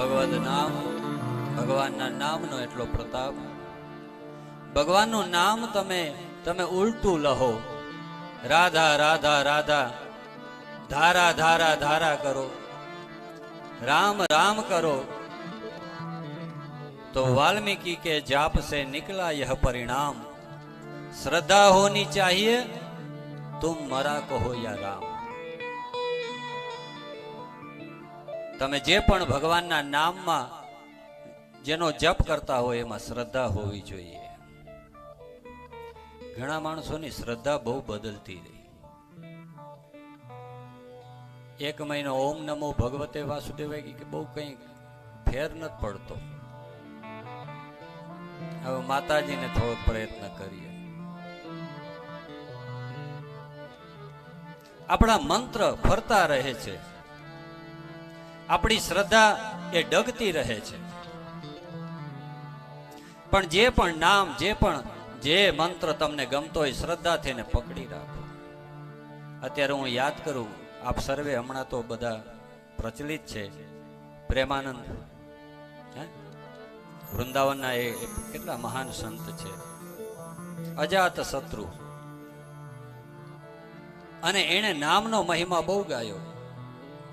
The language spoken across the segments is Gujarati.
ભગવદ નામ ભગવાનના નામનો એટલો પ્રતાપ ભગવાનનું નામ તમે તમે ઉલટું લહો રાધા રાધા રાધા ધારા ધારા ધારા કરો રામ રામ કરો तो वाल्मीकि के जाप से निकला यह परिणाम श्रद्धा होनी चाहिए तुम मरा कहो या राम તમે જે પણ ભગવાનના નામમાં જેનો જપ કરતા હોય એમાં શ્રદ્ધા હોવી જોઈએ. ઘણા માણસોની શ્રદ્ધા બહુ બદલતી રહી. એક મહિનો ઓમ નમો ભગવતે વાસુદેવાય કે બહુ કઈ ફેર નથી પડતો. હવે માતાજીને થોડો પ્રયત્ન કરીએ. આપણા મંત્ર ફરતા રહે છે. આપણી શ્રદ્ધા એ ડગતી રહે છે. પણ જે પણ નામ, જે પણ, જે મંત્ર તમને ગમતો હોય, શ્રદ્ધાથી એને પકડી રાખો. અત્યારે હું યાદ કરું, આપ સર્વે હમણાં તો બધા પ્રચલિત છે. પ્રેમાનંદ, હે? વૃંદાવનના એ કેટલા મહાન સંત છે. અજાત શત્રુ. અને એણે નામનો મહિમા બહુ ગાયો.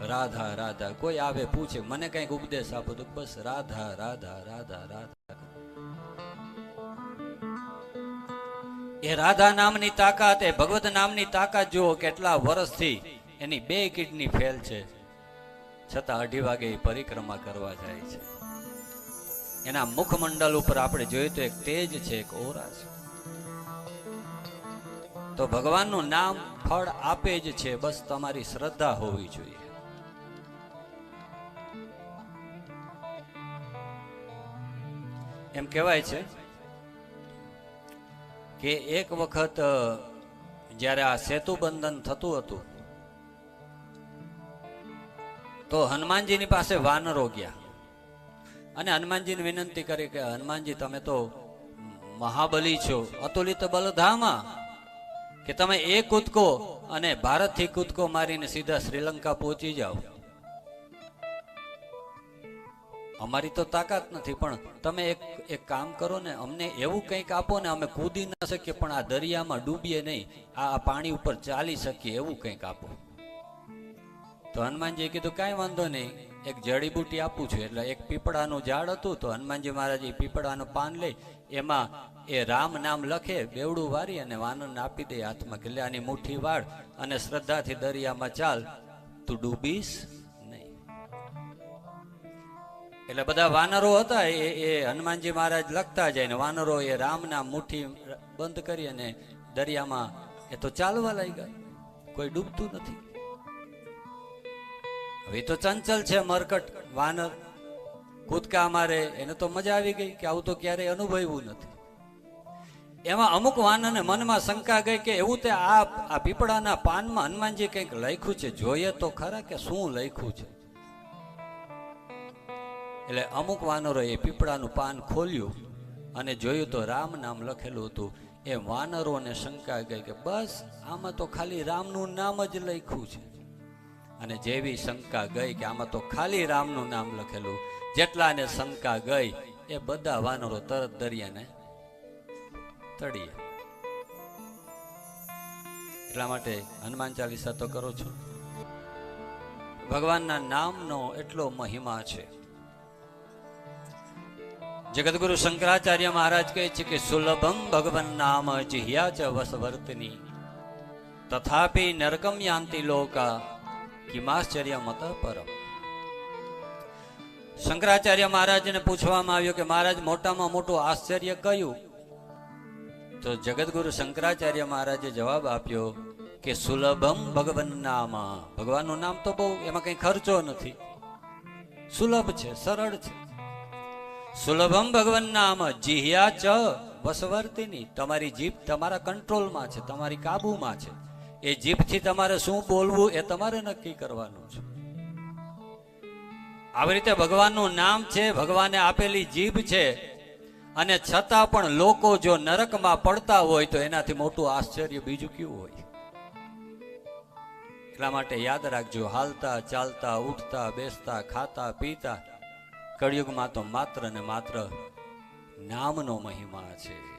રાધા રાધા, કોઈ આવે પૂછે, મને કંઈક ઉપદેશ આપો. તો બસ, રાધા રાધા રાધા રાધા. એ રાધા નામની તાકાત, એ ભગવત નામની તાકાત જુઓ કેટલા વર્ષથી એની બે કિડની ફેલ છે. છતાં અઢી વાગે એ પરિક્રમા કરવા જાય છે. એના મુખમંડલ ઉપર આપણે જોઈએ તો એક તેજ છે, એક ઓરા છે. તો ભગવાનનું નામ ફળ આપે જ છે, બસ તમારી શ્રદ્ધા હોવી જોઈએ. એમ કહેવાય છે કે એક વખત જ્યારે આ સેતુ બંધન થતું હતું, તો હનુમાનજીની પાસે વાનરો ગયા. અને હનુમાનજીને વિનંતી કરી કે, હનુમાનજી, તમે તો મહાબલી છો, અતુલિત બલધામા, કે તમે એ કૂદકો અને ભારતથી કૂદકો મારીને સીધા શ્રીલંકા પહોંચી જાઓ. અમારી તો તાકાત નથી, પણ તમે એક એક કામ કરો ને, અમને એવું કંઈક આપો ને, અમે કૂદી ન શકીએ, પણ આ દરિયામાં ડૂબીએ નહીં, આ પાણી ઉપર ચાલી શકીએ એવું કંઈક આપો. તો હનુમાનજીએ કીધું, કાંઈ વાંધો નહીં, એક જડીબુટી આપું છું. એટલે એક પીપળાનું ઝાડ હતું, તો હનુમાનજી મહારાજ એ પીપળાનું પાન લઈ, એમાં એ રામ નામ લખે, બેવડું વારી અને વાનરને આપી દે હાથમાં, કે મુઠ્ઠી વાળ અને શ્રદ્ધાથી દરિયામાં ચાલ, તું ડૂબીશ? એટલે બધા વાનરો હતા, એ એ હનુમાનજી મહારાજ લખતા જાય ને વાનરો એ રામના મુઠ્ઠી બંધ કરી અને દરિયામાં એ તો ચાલવા લાગ્યા. કોઈ ડૂબતું નથી. હવે તો ચંચલ છે મરકટ વાનર. કૂદકા મારે, એને તો મજા આવી ગઈ કે આવું તો ક્યારેય અનુભવ્યું નથી. એમાં અમુક વાનરને મનમાં શંકા ગઈ કે એવું તે આ આ પીપળાના પાનમાં હનુમાનજી કંઈક લખ્યું છે, જોઈએ તો ખરા કે શું લખ્યું છે? એટલે અમુક વાનરો એ પીપળાનું પાન ખોલ્યું અને જોયું તો રામ નામ લખેલું હતું. એ વાનરોને શંકા ગઈ કે બસ, આમાં તો ખાલી રામનું નામ જ લખ્યું છે. અને જેવી શંકા ગઈ કે આમાં તો ખાલી રામનું નામ લખેલું, જેટલાને શંકા ગઈ, એ બધા વાનરો તરત દરિયાને તળીએ. એટલા માટે હનુમાન ચાલીસા તો કરો છો. ભગવાનના નામનો એટલો મહિમા છે. જગતગુરુ શંકરાચાર્ય મહારાજ કહે છે કે સુલભમ ભગવન નામ જિહ્યા ચ વસવર્તની. તથાપી નરકમ યાંતિ લોકા કિમાશ્ચર્ય મત પરમ. શંકરાચાર્ય મહારાજને પૂછવામાં આવ્યું કે મહારાજ, મોટામાં મોટું આશ્ચર્ય કયું? તો જગદગુરુ શંકરાચાર્ય મહારાજે જવાબ આપ્યો કે સુલભમ ભગવન નામ. ભગવાનનું નામ તો બહુ, એમાં કઈ ખર્ચો નથી. સુલભ છે, સરળ છે. સુલભમ ભગવન નામ જીહ્યા ચ વસવર્તિની. તમારી જીભ તમારા કંટ્રોલમાં છે, તમારી કાબુમાં છે. એ જીભથી તમારે શું બોલવું એ તમારે નક્કી કરવાનું છે. આવી રીતે ભગવાનનું નામ છે, ભગવાને આપેલી જીભ છે. અને છતાં પણ લોકો જો નરકમાં પડતા હોય તો એનાથી મોટું આશ્ચર્ય બીજું કેવું હોય? એટલા માટે યાદ રાખજો, હાલતા ચાલતા, ઉઠતા, બેસતા, ખાતા, પીતા કળિયુગમાં તો માત્ર ને માત્ર નામનો મહિમા છે.